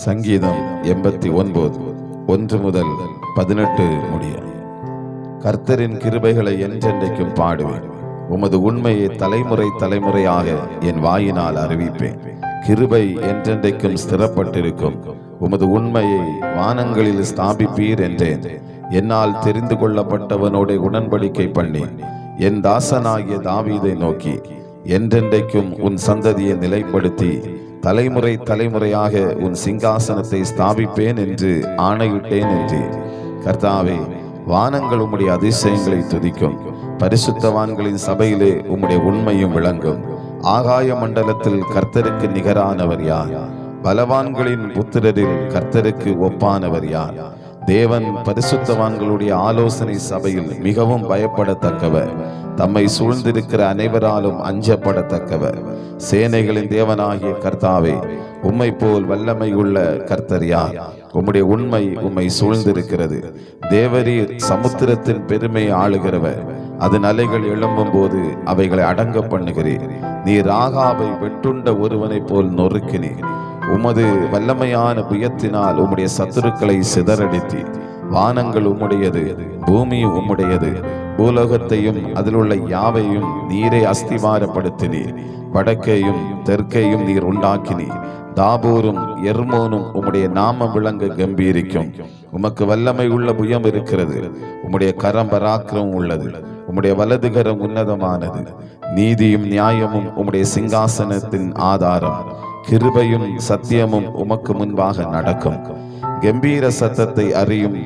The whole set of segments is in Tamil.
சங்கீதம் எண்பத்தி ஒன்பது ஒன்று முதல் பதினெட்டு முடிய. கர்த்தரின் கிருபைகளை என்றென்றைக்கும் பாடுவேன். உமது உண்மையை தலைமுறை தலைமுறையாக என் வாயினால் அறிவிப்பேன். கிருபை என்றென்றைக்கும் ஸ்திரப்பட்டிருக்கும். உமது உண்மையை வானங்களில் ஸ்தாபிப்பீர் என்றேன். என்னால் தெரிந்து கொள்ளப்பட்டவனோட உடன்படிக்கை பண்ணி என் தாசனாகிய தாவீதை நோக்கி என்றென்றைக்கும் உன் சந்ததியை நிலைப்படுத்தி தலைமுறை தலைமுறையாக உன் சிங்காசனத்தை ஸ்தாபிப்பேன் என்று ஆணையிட்டேன் என்று. கர்த்தாவே வானங்கள் உம்முடைய அதிசயங்களை துதிக்கும். பரிசுத்தவான்களின் சபையிலே உம்முடைய உண்மையும் விளங்கும். ஆகாய மண்டலத்தில் கர்த்தருக்கு நிகரானவர் யார்? பலவான்களின் புத்திரரில் கர்த்தருக்கு ஒப்பானவர் யார்? தேவன் பரிசுத்தவான்களுடைய ஆலோசனை சபையில் மிகவும் பயப்படத்தக்கவர். தம்மை சூழ்ந்திருக்கிற அனைவராலும் அஞ்சப்படத்தக்கவர். சேனைகளின் தேவனாகிய கர்த்தாவே உம்மை போல் வல்லமை உள்ள கர்த்தர் யார்? உம்முடைய உண்மை உம்மை சூழ்ந்திருக்கிறது. தேவரீர் சமுத்திரத்தின் பெருமை ஆளுகிறவர். அதன் அலைகள் எழும்பும் போது அவைகளை அடங்க பண்ணுகிறீர். நீ ராகாவை வெட்டுண்ட ஒருவனைப் போல் நொறுக்கினீர். உமது வல்லமையான புயத்தினால் உம்முடைய சத்துருக்களை சிதறடித்தி வானங்கள் உம்முடையது பூமி உம்முடையது பூலோகத்தையும் அதிலுள்ள யாவையும் நீரை அஸ்திவாரப்படுத்தினீர். வடக்கையும் தெற்கையும் நீர் உண்டாக்கினீர். தாபூரும் எர்மோனும் உம்முடைய நாம விளங்க கம்பீரிக்கும். உமக்கு வல்லமை உள்ள புயம் இருக்கிறது. உம்முடைய கரம் பராக்கிரம் உள்ளது. உம்முடைய வலதுகரம் உன்னதமானது. நீதியும் நியாயமும் உம்முடைய சிங்காசனத்தின் ஆதாரம். கிருபையும் சத்தியமும் உமக்கு முன்பாக நடக்கும். கம்பீர சத்தத்தை அறியும்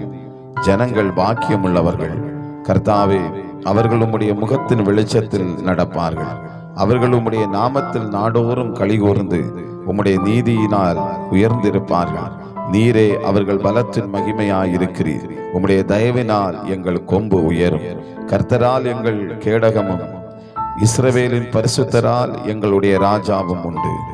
ஜனங்கள் பாக்கியமுள்ளவர்கள். கர்த்தாவே அவர்கள் உம்முடைய முகத்தின் வெளிச்சத்தில் நடப்பார்கள். அவர்கள் உம்முடைய நாமத்தில் நாடோறும் கலிகூர்ந்து உம்முடைய நீதியினால் உயர்ந்திருப்பார்கள். நீரே அவர்கள் பலத்தின் மகிமையாயிருக்கிறீர். உம்முடைய தயவினால் எங்கள் கொம்பு உயரும். கர்த்தரால் எங்கள் கேடகமும் இஸ்ரவேலின் பரிசுத்தரால் எங்களுடைய ராஜாவும் உண்டு.